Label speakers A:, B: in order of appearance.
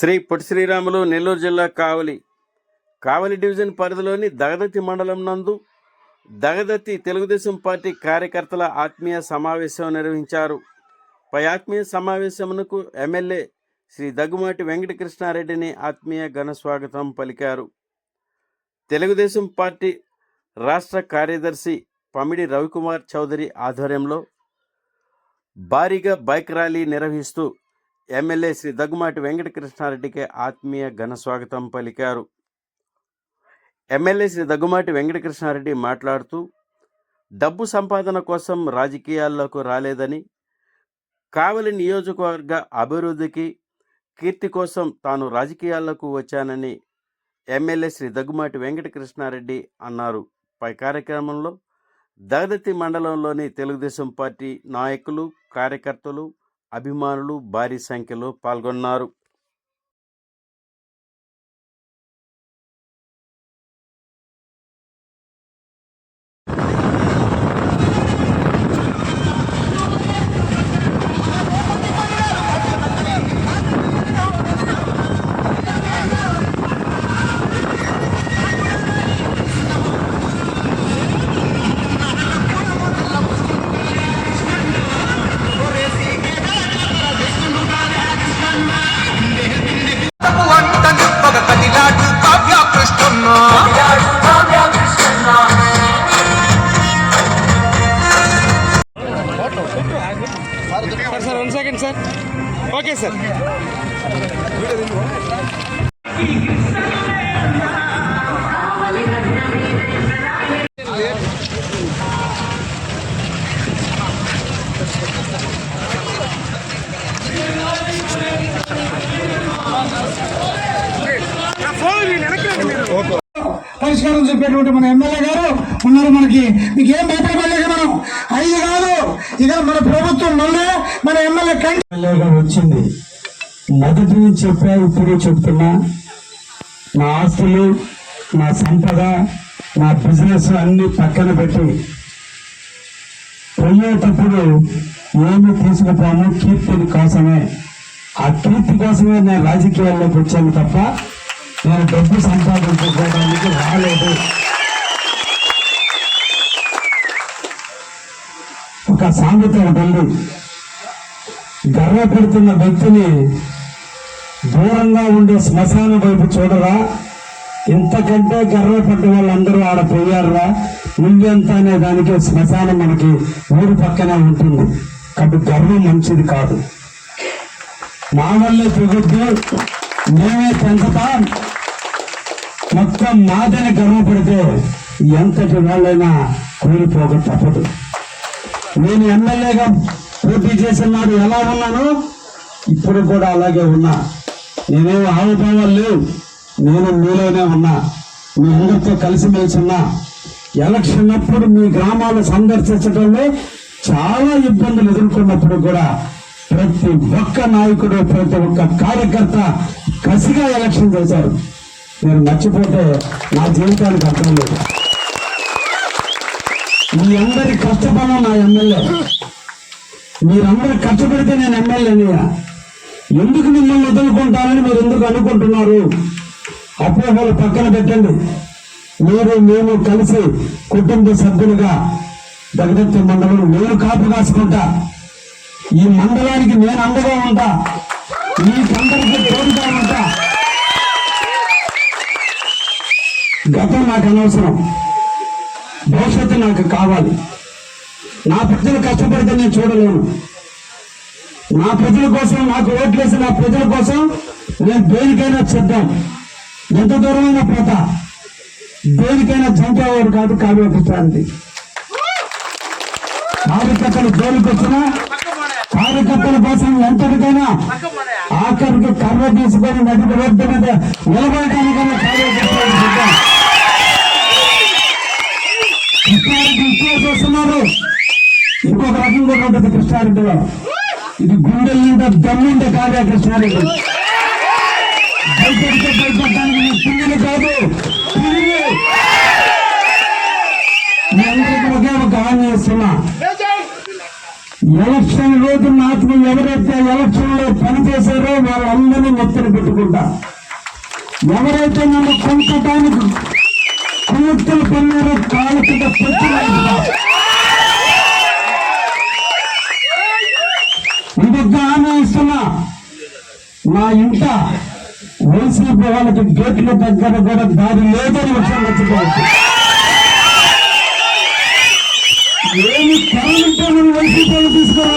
A: శ్రీ పొట్టి శ్రీరాములు నెల్లూరు జిల్లా కావలి. కావలి డివిజన్ పరిధిలోని దగదతి మండలం నందు దగదతి తెలుగుదేశం పార్టీ కార్యకర్తల ఆత్మీయ సమావేశం నిర్వహించారు. పై ఆత్మీయ సమావేశమునకు ఎమ్మెల్యే శ్రీ దగ్గుమాటి వెంకటకృష్ణారెడ్డిని ఆత్మీయ ఘన స్వాగతం పలికారు. తెలుగుదేశం పార్టీ రాష్ట్ర కార్యదర్శి పమిడి రవికుమార్ చౌదరి ఆధ్వర్యంలో భారీగా బైక్ ర్యాలీ నిర్వహిస్తూ ఎమ్మెల్యే శ్రీ దగ్గుమాటి వెంకటకృష్ణారెడ్డికి ఆత్మీయ ఘన స్వాగతం పలికారు. ఎమ్మెల్యే శ్రీ దగ్గుమాటి వెంకటకృష్ణారెడ్డి మాట్లాడుతూ డబ్బు సంపాదన కోసం రాజకీయాల్లోకి రాలేదని కావలి నియోజకవర్గ అభివృద్ధికి కీర్తి కోసం తాను రాజకీయాల్లోకి వచ్చానని ఎమ్మెల్యే శ్రీ దగ్గుమాటి వెంకటకృష్ణారెడ్డి అన్నారు. పై కార్యక్రమంలో దగదతి మండలంలోని తెలుగుదేశం పార్టీ నాయకులు కార్యకర్తలు అభిమానులు భారీ సంఖ్యలో పాల్గొన్నారు.
B: ఓకే సార్
C: పరిష్కారం చెప్పేటువంటి మన ఎమ్మెల్యే గారు ఉన్నారు మనకి. మీకు ఏం భయపడలేదు ఐదు కాదు. ఇక మన ప్రభుత్వం మళ్ళీ మన ఎమ్మెల్యే కంటి
D: వచ్చింది. మొదటి నుంచి చెప్పా ఇప్పుడు చెప్తున్నా. నా ఆస్తులు నా సంపద నా బిజినెస్ అన్ని పక్కన పెట్టి పోయేటప్పుడు ఏమి తీసుకుపోను కీర్తిని కోసమే. ఆ కీర్తి కోసమే నేను రాజకీయాల్లోకి వచ్చాను తప్ప నేను డబ్బు సంపాదించుకోవడానికి రాలేదు. ఒక సామెత ఉంటుంది. గర్వపడుతున్న వ్యక్తిని దూరంగా ఉండే శ్మశాన వైపు చూడరా. ఇంతకంటే గర్వపడ్డ వాళ్ళందరూ ఆడ పోయారురా. నువ్వెంత అనే దానికి శ్మశానం మనకి ఊరు పక్కనే ఉంటుంది. కాబట్టి గర్వం మంచిది కాదు. మా వల్లే పెరుగుద్దు మేమే పెంచుతాం మొత్తం మాదని గర్వపడితే ఎంతటి వాళ్ళైనా కూలిపోక తప్పదు. నేను ఎమ్మెల్యేగా పోటీ చేసినాడు ఎలా ఉన్నాను? ఇప్పుడు కూడా అలాగే ఉన్నా. నేనేం ఆవుభావాలు లేవు. నేను మీలోనే ఉన్నా. మీ అందరితో కలిసిమెలిసి ఉన్నా. ఎలక్షన్ అప్పుడు మీ గ్రామాలు సందర్శించడంలో చాలా ఇబ్బందులు ఎదుర్కొన్నప్పుడు కూడా ప్రతి ఒక్క నాయకుడు ప్రతి ఒక్క కార్యకర్త కసిగా ఎలక్షన్ చేశారు. నేను మర్చిపోతే నా జీవితానికి అర్థం లేదు. మీ అందరి కష్టపడం నా ఎమ్మెల్యే. మీరందరూ కష్టపడితే నేను ఎమ్మెల్యేనియా ఎందుకు మిమ్మల్ని వదులుకుంటానని మీరు ఎందుకు అనుకుంటున్నారు? అపోహలు పక్కన పెట్టండి. మీరు మేము కలిసి కుటుంబ సభ్యులుగా దగదత్తి మండలం నేను కాపు కాసుకుంటా ఈ మండలానికి నేను అండగా ఉంటా. మీకందరికీ తోడుగా ఉంటా. గతం నాకు అనవసరం. భవిష్యత్తు నాకు కావాలి. నా ప్రజలు కష్టపడితే నేను చూడలేను. నా ప్రజల కోసం నాకు ఓట్లేసి నా ప్రజల కోసం నేను దేనికైనా సిద్ధం ఎంత దూరమైన పోత. దేనికైనా చంపేవాడు కాదు కావ్యపుత్రానికి కార్యకర్తలు జోలికి వచ్చినా కార్యకర్తల కోసం ఎంతటికైనా ఆఖరికి కర్ర తీసుకొని నదికి రోడ్డు మీద నిలబడటానికైనా కార్యకర్తలు ఉంటుంది ఇది గుండెల దమ్ముంటే దమ్ముండే కార్య కృష్ణారెడ్డి. భయపడితే భయపడడానికి పిల్లలు కాదు. పిల్లలు! మీ అందరికీ ఒకే ఒక హామీ ఇస్తున్నా ఎలక్షన్ రోజు నాకు ఎవరైతే ఎలక్షన్లో పనిచేశారో వాళ్ళందరినీ నెత్తిన పెట్టుకుంటా. ఎవరైతే నన్ను కొంచటానికి కుయుక్తులు పొందారో కాళ్ళ కింద పెట్టుకుంటా నడుపుతా. ఇదొక్క హామీ ఇస్తున్నా నా ఇంట వైసీపీ వాళ్ళకి గేట్లు దగ్గర కూడా దారి లేదని విషయం మర్చిపోవచ్చు ఏమి కావాలంటే మనం వైసీపీ వాళ్ళు తీసుకురా